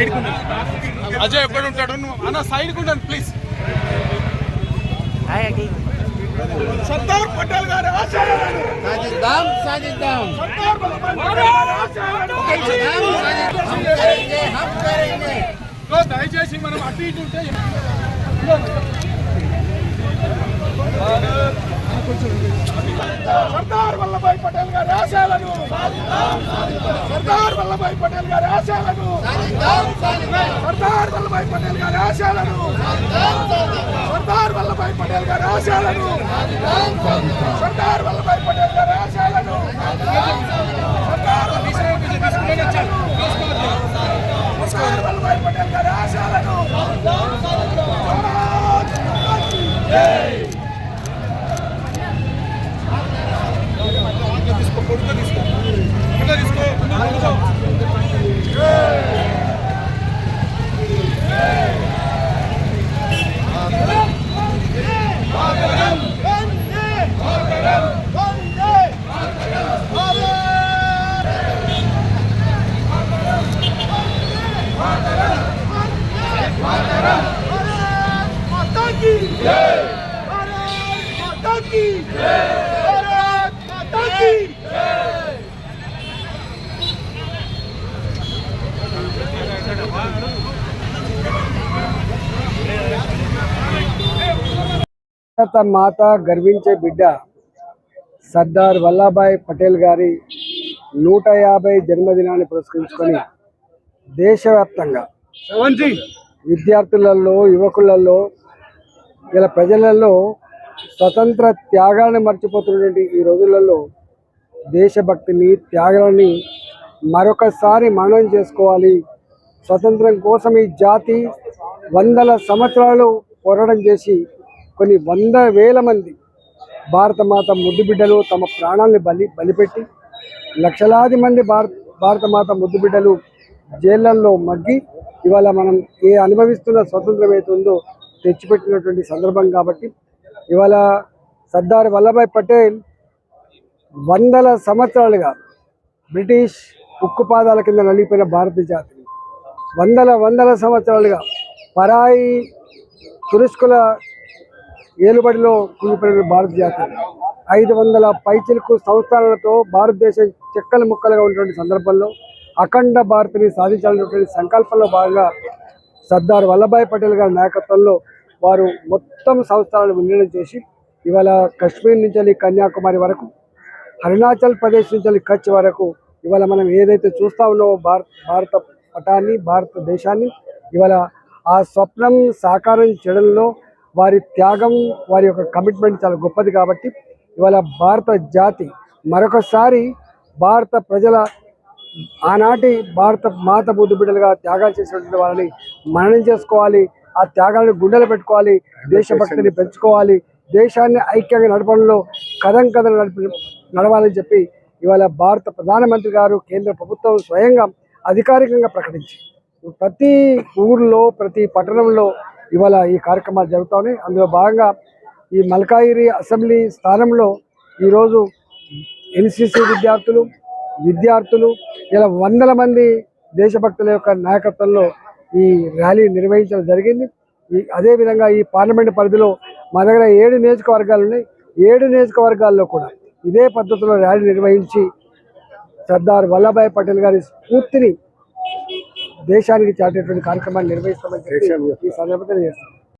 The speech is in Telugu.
సైడ్ అజయ్ ఎక్కడ ఉంటాడు? నువ్వు అన్న సైడ్ ఉంటాను ప్లీజ్ సర్దార్ పటేల్ గారి సాధిద్దాం సాధిద్దాం. దయచేసి మనం అటు ఇటు ఉంటే సర్దార్ వల్లభాయ్ పటేల్ గారి ఆశయాలను సర్దార్ వల్లభాయ్ పటేల్ గారి ఆశయాలను సర్దార్ వల్లభాయ్ పటేల్ గారి ఆశయాలను సర్దార్ వల్లభాయ్ పటేల్ గారి ఆశయాలను సర్దార్ వల్లభాయ్ పటేల్ గారి ఆశయాలను సర్దార్ సర్దార్ వల్లభాయ్ పటేల్ గారి ఆశయాలను తీసుకో కొడుకు తీసుకో కొడుకు తీసుకో కొడుకు భారత మాత గర్వించే బిడ్డ సర్దార్ వల్లభాయ్ పటేల్ గారి నూట యాభై జన్మదినాన్ని పురస్కరించుకొని దేశవ్యాప్తంగా విద్యార్థులలో యువకులలో ఇలా ప్రజలలో స్వతంత్ర త్యాగాలను మర్చిపోతున్నటువంటి ఈ రోజులలో దేశభక్తిని త్యాగాలని మరొకసారి మననం చేసుకోవాలి. స్వతంత్రం కోసం ఈ జాతి వందల సంవత్సరాలు పోరాటం చేసి కొన్ని వంద వేల మంది భారత మాత ముద్దు బిడ్డలు తమ ప్రాణాలను బలి బలిపెట్టి లక్షలాది మంది భారత భారత మాత ముద్దుబిడ్డలు జైళ్ళల్లో మగ్గి ఇవాళ మనం ఏ అనుభవిస్తున్న స్వతంత్రం అయితే ఉందో తెచ్చిపెట్టినటువంటి సందర్భం కాబట్టి ఇవాళ సర్దార్ వల్లభాయ్ పటేల్ వందల సంవత్సరాలుగా బ్రిటిష్ ఉక్కు పాదాల కింద నలిగిపోయిన భారత జాతిని. వందల వందల సంవత్సరాలుగా పరాయి తురుష్కుల ఏలుబడిలో కుంగిపోయిన భారత జాతి. ఐదు వందల పైచిలకు సంస్థానాలతో భారతదేశం చెక్కలు ముక్కలుగా ఉన్నటువంటి సందర్భంలో అఖండ భారత్ని సాధించాలనేటువంటి సంకల్పంలో భాగంగా సర్దార్ వల్లభాయ్ పటేల్ గారి నాయకత్వంలో వారు మొత్తం సంస్థలను విలీనం చేసి ఇవాళ కశ్మీర్ నుంచి వెళ్ళి కన్యాకుమారి వరకు అరుణాచల్ ప్రదేశ్ నుంచి కచ్ వరకు ఇవాళ మనం ఏదైతే చూస్తా ఉన్నామో భారత భారత పటాన్ని భారతదేశాన్ని ఇవాళ ఆ స్వప్నం సాకారం చేయడంలో వారి త్యాగం వారి యొక్క కమిట్మెంట్ చాలా గొప్పది కాబట్టి ఇవాళ భారత జాతి మరొకసారి భారత ప్రజల ఆనాటి భారత మాత బుద్ధి బిడ్డలుగా త్యాగాలు చేసినటువంటి వాళ్ళని మననం చేసుకోవాలి ఆ త్యాగాలను గుండెలు పెట్టుకోవాలి దేశభక్తిని పెంచుకోవాలి దేశాన్ని ఐక్యంగా నడపడంలో కథం కథలు నడిపి నడవాలని చెప్పి ఇవాళ భారత ప్రధానమంత్రి గారు కేంద్ర ప్రభుత్వం స్వయంగా అధికారికంగా ప్రకటించి ప్రతి ఊర్లో ప్రతి పట్టణంలో ఇవాళ ఈ కార్యక్రమాలు జరుగుతూ ఉన్నాయి అందులో భాగంగా ఈ మల్కాయిరి అసెంబ్లీ స్థానంలో ఈరోజు ఎన్సిసి విద్యార్థులు విద్యార్థులు ఇలా వందల మంది దేశభక్తుల యొక్క నాయకత్వంలో ఈ ర్యాలీ నిర్వహించడం జరిగింది. ఈ అదేవిధంగా ఈ పార్లమెంట్ పరిధిలో మా దగ్గర ఏడు నియోజకవర్గాలు ఉన్నాయి. ఏడు నియోజకవర్గాల్లో కూడా ఇదే పద్ధతిలో ర్యాలీ నిర్వహించి సర్దార్ వల్లభాయ్ పటేల్ గారి స్ఫూర్తిని దేశానికి చాటేటువంటి కార్యక్రమాన్ని నిర్వహిస్తామని చెప్పి ఈ సందర్భంగా చేస్తాం